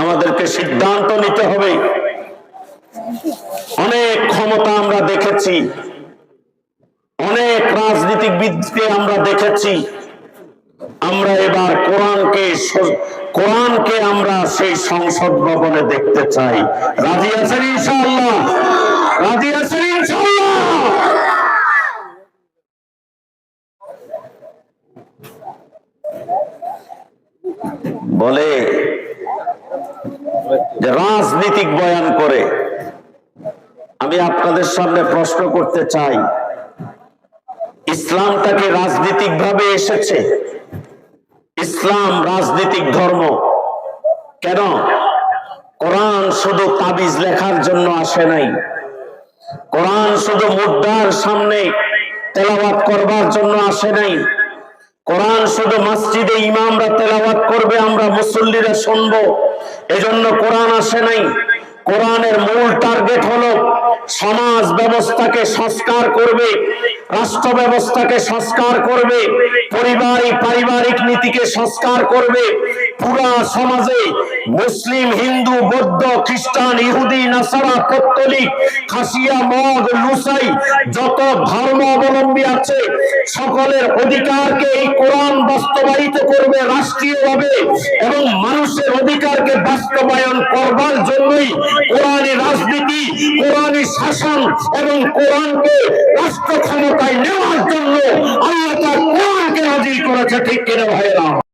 আমাদেরকে সিদ্ধান্ত নিতে হবে। অনেক ক্ষমতা আমরা দেখেছি। অনেক রাজনীতিবিদকে আমরা দেখেছি। আমরা এবার কোরআনকে কোরআনকে আমরা সেই সংসদ ভবনে দেখতে চাই। রাজি আছেন ইনশাআল্লাহ? রাজি আছেন ইনশাআল্লাহ? বলে রাজনীতিক বয়ান করে। আমি আপনাদের সামনে প্রশ্ন করতে চাই ইসলামটাকে রাজনীতিক ভাবে এসেছে? ইসলাম রাজনীতিক ধর্ম। কেন? কোরআন শুধু তাবিজ লেখার জন্য আসে নাই। কোরআন শুধু মুদ্রার সামনে তেলাওয়াত করবার জন্য আসে নাই। কোরআন শুধু মসজিদে ইমামরা তেলাওয়াত করবে, আমরা মুসল্লিরা শুনব। এজন্য কোরআন আসে নাই। কোরআনের মূল টার্গেট হলো সমাজ ব্যবস্থাকে সংস্কার করবে, রাষ্ট্র ব্যবস্থাকে সংস্কার করবে পরিবারিক পারিবারিক নীতিকে সংস্কার করবে। পুরা সমাজে মুসলিম, হিন্দু, বৌদ্ধ, খ্রিস্টান, ইহুদি, নাসারা পত্তলিক খাসিয়া, মগ, লুসাই যত ধর্ম অবলম্বী আছে, সকলের অধিকারকে এই কোরআন বাস্তবায়িত করবে রাষ্ট্রীয়ভাবে এবং মানুষের বাস্তবায়ন করবার কোরআনে রাজনীতি, কোরআনে শাসন এবং কোরআনকে রাষ্ট্র ক্ষমতায় নেওয়ার জন্য আল্লাহ তার কোরআনকে হাজির করেছে, ঠিক কিনা ভাইয়েরা?